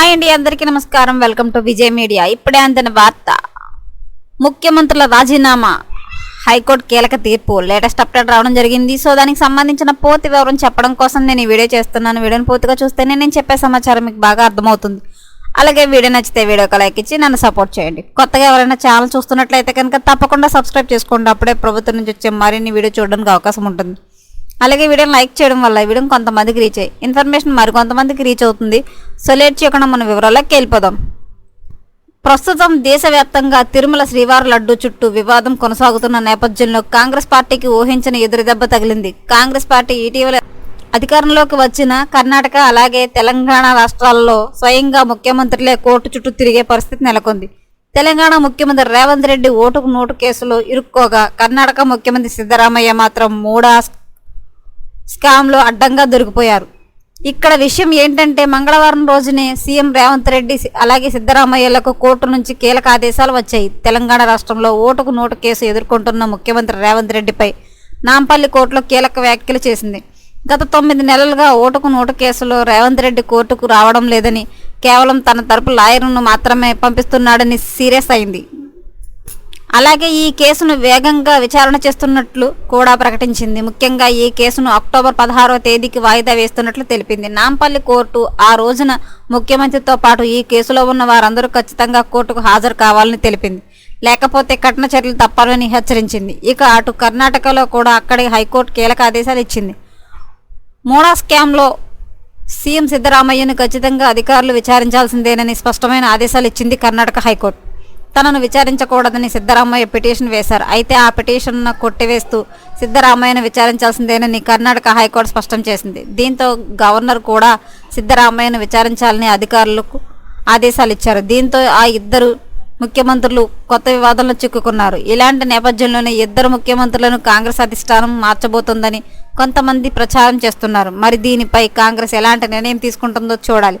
Hi అండి అందరికీ నమస్కారం. Welcome to Vijay media. ఇప్పుడే అందిన వార్త. ముఖ్యమంత్రుల రాజీనామా. హైకోర్టు కీలక తీర్పు. లేటెస్ట్ అప్డేట్ రావడం జరిగింది. సో దానికి సంబంధించిన పూర్తి వివరం చెప్పడం కోసం నేను ఈ వీడియో చేస్తున్నాను. వీడియోని పూర్తిగా చూస్తేనే నేను చెప్పే సమాచారం మీకు బాగా అర్థమవుతుంది. అలాగే వీడియో నచ్చితే వీడియోకి లైక్ ఇచ్చి నన్ను సపోర్ట్ చేయండి. కొత్తగా ఎవరైనా ఛానల్ చూస్తున్నట్లయితే కనుక తప్పకుండా సబ్స్క్రైబ్ చేసుకోండి. అప్పుడే ప్రభుత్వం నుంచి వచ్చే మరిన్ని వీడియో చూడడానికి అవకాశం ఉంటుంది. అలాగే వీడియోని లైక్ చేయడం వల్ల వీడియో కొంతమందికి రీచ్ అయ్యి ఇన్ఫర్మేషన్ మరికొంతమందికి రీచ్ అవుతుంది. సో లేట్ చేయకుండా మన వివరాల్లోకి వెళ్ళిపోదాం. ప్రస్తుతం దేశవ్యాప్తంగా తిరుమల శ్రీవారి లడ్డు చుట్టూ వివాదం కొనసాగుతున్న నేపథ్యంలో కాంగ్రెస్ పార్టీకి ఊహించిన ఎదురుదెబ్బ తగిలింది. కాంగ్రెస్ పార్టీ ఇటీవల అధికారంలోకి వచ్చిన కర్ణాటక అలాగే తెలంగాణ రాష్ట్రాల్లో స్వయంగా ముఖ్యమంత్రులే కోర్టు చుట్టూ తిరిగే పరిస్థితి నెలకొంది. తెలంగాణ ముఖ్యమంత్రి రేవంత్ రెడ్డి ఓటుకు నోటు కేసులో ఇరుక్కోగా కర్ణాటక ముఖ్యమంత్రి సిద్ధరామయ్య మాత్రం మూడా స్కామ్లో అడ్డంగా దొరికిపోయారు. ఇక్కడ విషయం ఏంటంటే మంగళవారం రోజునే సీఎం రేవంత్ రెడ్డి అలాగే సిద్ధరామయ్యలకు కోర్టు నుంచి కీలక ఆదేశాలు వచ్చాయి. తెలంగాణ రాష్ట్రంలో ఓటుకు నోటు కేసు ఎదుర్కొంటున్న ముఖ్యమంత్రి రేవంత్ రెడ్డిపై నాంపల్లి కోర్టులో కీలక వ్యాఖ్యలు చేసింది. గత తొమ్మిది నెలలుగా ఓటుకు నోటు కేసులో రేవంత్ రెడ్డి కోర్టుకు రావడం లేదని కేవలం తన తరపు లాయర్ను మాత్రమే పంపిస్తున్నాడని సీరియస్ అయింది. అలాగే ఈ కేసును వేగంగా విచారణ చేస్తున్నట్లు కూడా ప్రకటించింది. ముఖ్యంగా ఈ కేసును అక్టోబర్ పదహారవ తేదీకి వాయిదా వేస్తున్నట్లు తెలిపింది. నాంపల్లి కోర్టు ఆ రోజున ముఖ్యమంత్రితో పాటు ఈ కేసులో ఉన్న వారందరూ ఖచ్చితంగా కోర్టుకు హాజరు కావాలని తెలిపింది. లేకపోతే కఠిన చర్యలు తప్పాలని హెచ్చరించింది. ఇక అటు కర్ణాటకలో కూడా అక్కడి హైకోర్టు కీలక ఆదేశాలు ఇచ్చింది. మూడా స్కామ్లో సీఎం సిద్ధరామయ్యను ఖచ్చితంగా అధికారులు విచారించాల్సిందేనని స్పష్టమైన ఆదేశాలు ఇచ్చింది కర్ణాటక హైకోర్టు. తనను విచారించకూడదని సిద్ధరామయ్య పిటిషన్ వేశారు. అయితే ఆ పిటిషన్ను కొట్టివేస్తూ సిద్ధరామయ్యను విచారించాల్సిందేనని కర్ణాటక హైకోర్టు స్పష్టం చేసింది. దీంతో గవర్నర్ కూడా సిద్ధరామయ్యను విచారించాలని అధికారులకు ఆదేశాలు ఇచ్చారు. దీంతో ఆ ఇద్దరు ముఖ్యమంత్రులు కొత్త వివాదంలో చిక్కుకున్నారు. ఇలాంటి నేపథ్యంలోనే ఇద్దరు ముఖ్యమంత్రులను కాంగ్రెస్ అధిష్టానం మార్చబోతోందని కొంతమంది ప్రచారం చేస్తున్నారు. మరి దీనిపై కాంగ్రెస్ ఎలాంటి నిర్ణయం తీసుకుంటుందో చూడాలి.